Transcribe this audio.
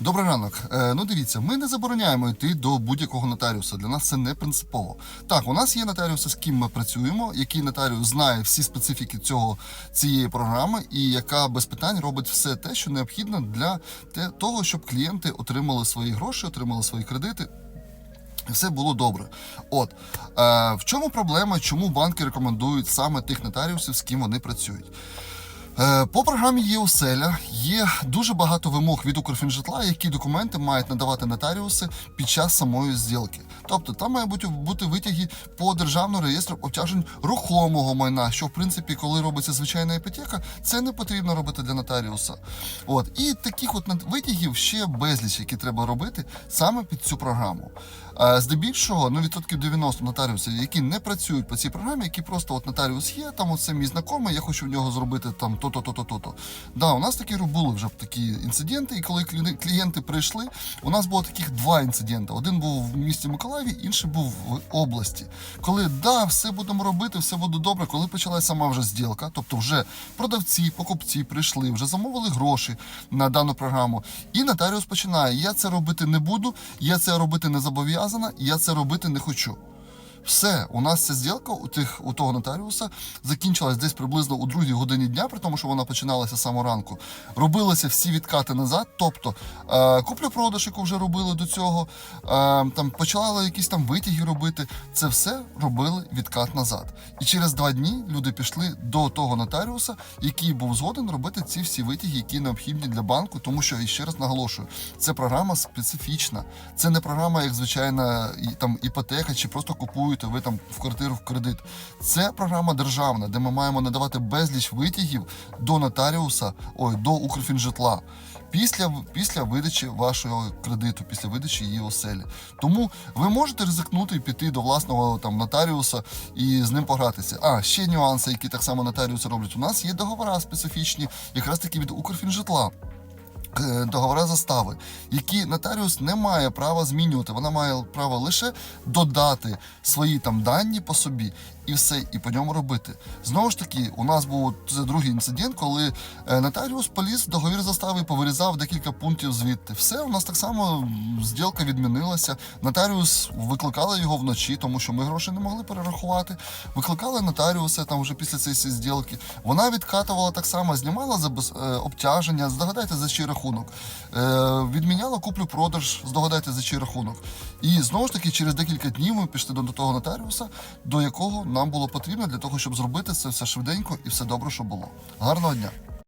Добрий ранок. Е, ну дивіться, ми не забороняємо йти до будь-якого нотаріуса. Для нас це не принципово. Так, у нас є нотаріуси, з ким ми працюємо, який нотаріус знає всі специфіки цього цієї програми, і яка без питань робить все те, що необхідно для того, щоб клієнти отримали свої гроші, отримали свої кредити. Все було добре. От е, в чому проблема, чому банки рекомендують саме тих нотаріусів, з ким вони працюють? Е, По програмі є оселя, є дуже багато вимог від Укрфінжитла, які документи мають надавати нотаріуси під час самої зділки. Тобто там має бути, бути витяги по державному реєстру обтяжень рухомого майна, що в принципі, коли робиться звичайна іпотека, це не потрібно робити для нотаріуса. От і таких от витягів ще безліч, які треба робити саме під цю програму. Здебільшого, ну відсотків 90 нотаріусів, які не працюють по цій програмі, які просто от нотаріус є, там оце мій знайомий, я хочу в нього зробити там то-то, то-то, то-то. Да, у нас такі були вже такі інциденти, і коли клі- клієнти прийшли, у нас було таких два інциденти. Один був в місті Миколаєві, інший був в області. Коли да, все будемо робити, все буде добре, коли почалася сама вже зділка, тобто вже продавці, покупці прийшли, вже замовили гроші на дану програму. І нотаріус починає: я це робити не буду, я це робити не зобов'язана, я це робити не хочу. Все, у нас ця зділка у тих у того нотаріуса закінчилась десь приблизно у другій годині дня, при тому, що вона починалася з самого ранку. Робилися всі відкати назад. Тобто е, купля-продаж, яку вже робили до цього, е, там почали якісь там витяги робити. Це все робили відкат назад. І через два дні люди пішли до того нотаріуса, який був згоден робити ці всі витяги, які необхідні для банку, тому що і ще раз наголошую, це програма специфічна. Це не програма, як звичайна там іпотека, чи просто купуєте ви там в квартиру в кредит. Це програма державна, де ми маємо надавати безліч витягів до нотаріуса, ой, до Укрфінжитла. Після, після видачі вашого кредиту, після видачі її оселі. Тому ви можете ризикнути і піти до власного там нотаріуса і з ним погратися. А ще нюанси, які так само нотаріуси роблять. У нас є договори специфічні, якраз таки від Укрфінжитла. Договори застави, які нотаріус не має права змінювати. Вона має право лише додати свої там дані по собі і все, і по ньому робити. Знову ж таки, у нас був це другий інцидент, коли е, нотаріус поліз договір застави і повирізав декілька пунктів звідти. Все, у нас так само зділка відмінилася. Нотаріус викликали його вночі, тому що ми гроші не могли перерахувати. Викликали нотаріуса там вже після цієї зділки. Вона відкатувала так само, знімала забез... е, обтяження, здогадайте за чий рахунок. Е, відміняла куплю-продаж, здогадайте за чий рахунок. І знову ж таки, через декілька днів ми пішли до, того нотаріуса, до якого нам було потрібно для того, щоб зробити це все швиденько і все добре, що було. Гарного дня!